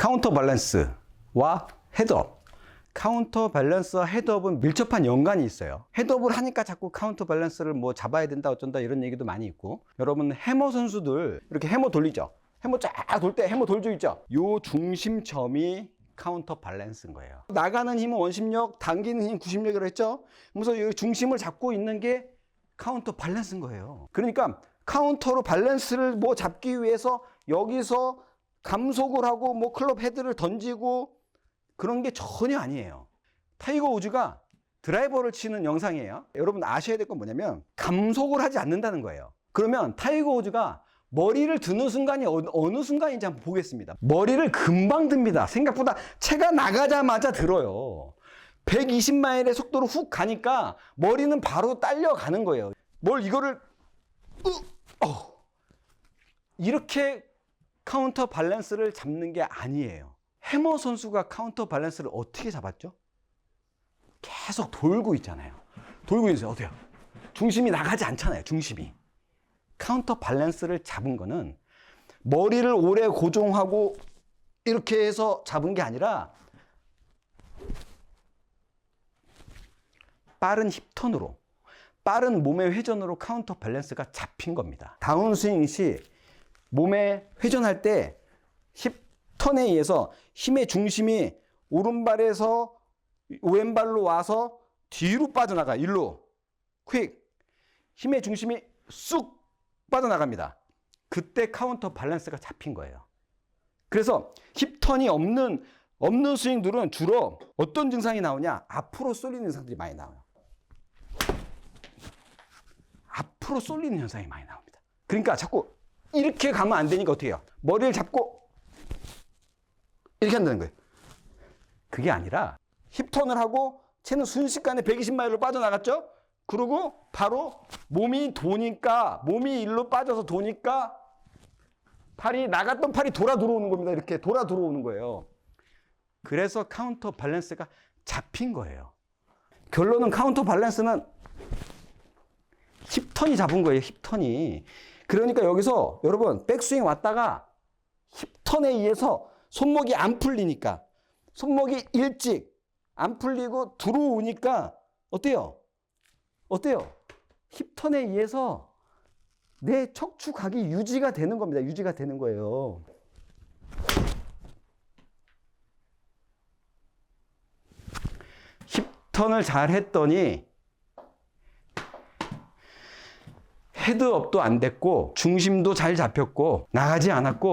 카운터 밸런스와 헤드업. 카운터 밸런스와 헤드업은 밀접한 연관이 있어요. 헤드업을 하니까 자꾸 카운터 밸런스를 뭐 잡아야 된다 어쩐다 이런 얘기도 많이 있고 여러분 해머 선수들 이렇게 해머 돌리죠. 해머 쫙 돌 때 해머 돌죠 있죠. 요 중심점이 카운터 밸런스인 거예요. 나가는 힘은 원심력, 당기는 힘 구심력이라고 했죠. 그래서 이 중심을 잡고 있는 게 카운터 밸런스인 거예요. 그러니까 카운터로 밸런스를 뭐 잡기 위해서 여기서 감속을 하고 뭐 클럽 헤드를 던지고 그런 게 전혀 아니에요. 타이거 우즈가 드라이버를 치는 영상이에요. 여러분 아셔야 될 건 뭐냐면 감속을 하지 않는다는 거예요. 그러면 타이거 우즈가 머리를 드는 순간이 어느, 어느 순간인지 한번 보겠습니다. 머리를 금방 듭니다. 생각보다 채가 나가자마자 들어요. 120마일의 속도로 훅 가니까 머리는 바로 딸려가는 거예요. 뭘 이거를 으, 어. 이렇게 카운터 밸런스를 잡는 게 아니에요. 해머 선수가 카운터 밸런스를 어떻게 잡았죠? 계속 돌고 있잖아요. 돌고 있어요. 어때요? 중심이 나가지 않잖아요. 중심이. 카운터 밸런스를 잡은 거는 머리를 오래 고정하고 이렇게 해서 잡은 게 아니라 빠른 힙턴으로 빠른 몸의 회전으로 카운터 밸런스가 잡힌 겁니다. 다운스윙 시 몸의 회전할 때 힙 턴에 의해서 힘의 중심이 오른발에서 왼발로 와서 뒤로 빠져나가 일로 퀵 힘의 중심이 쑥 빠져나갑니다. 그때 카운터 밸런스가 잡힌 거예요. 그래서 힙턴이 없는 없는 스윙들은 주로 어떤 증상이 나오냐? 앞으로 쏠리는 증상들이 많이 나와요. 앞으로 쏠리는 현상이 많이 나옵니다. 그러니까 자꾸 이렇게 가면 안 되니까 어떻게 해요? 머리를 잡고 이렇게 한다는 거예요. 그게 아니라 힙턴을 하고 채는 순식간에 120마일로 빠져나갔죠? 그리고 바로 몸이 도니까 몸이 일로 빠져서 도니까 팔이 나갔던 팔이 돌아 들어오는 겁니다. 이렇게 돌아 들어오는 거예요. 그래서 카운터 밸런스가 잡힌 거예요. 결론은 카운터 밸런스는 힙턴이 잡은 거예요. 힙턴이. 그러니까 여기서 여러분 백스윙 왔다가 힙턴에 의해서 손목이 안 풀리니까 손목이 일찍 안 풀리고 들어오니까 어때요? 어때요? 힙턴에 의해서 내 척추각이 유지가 되는 겁니다. 유지가 되는 거예요. 힙턴을 잘 했더니 헤드업도 안 됐고 중심도 잘 잡혔고 나가지 않았고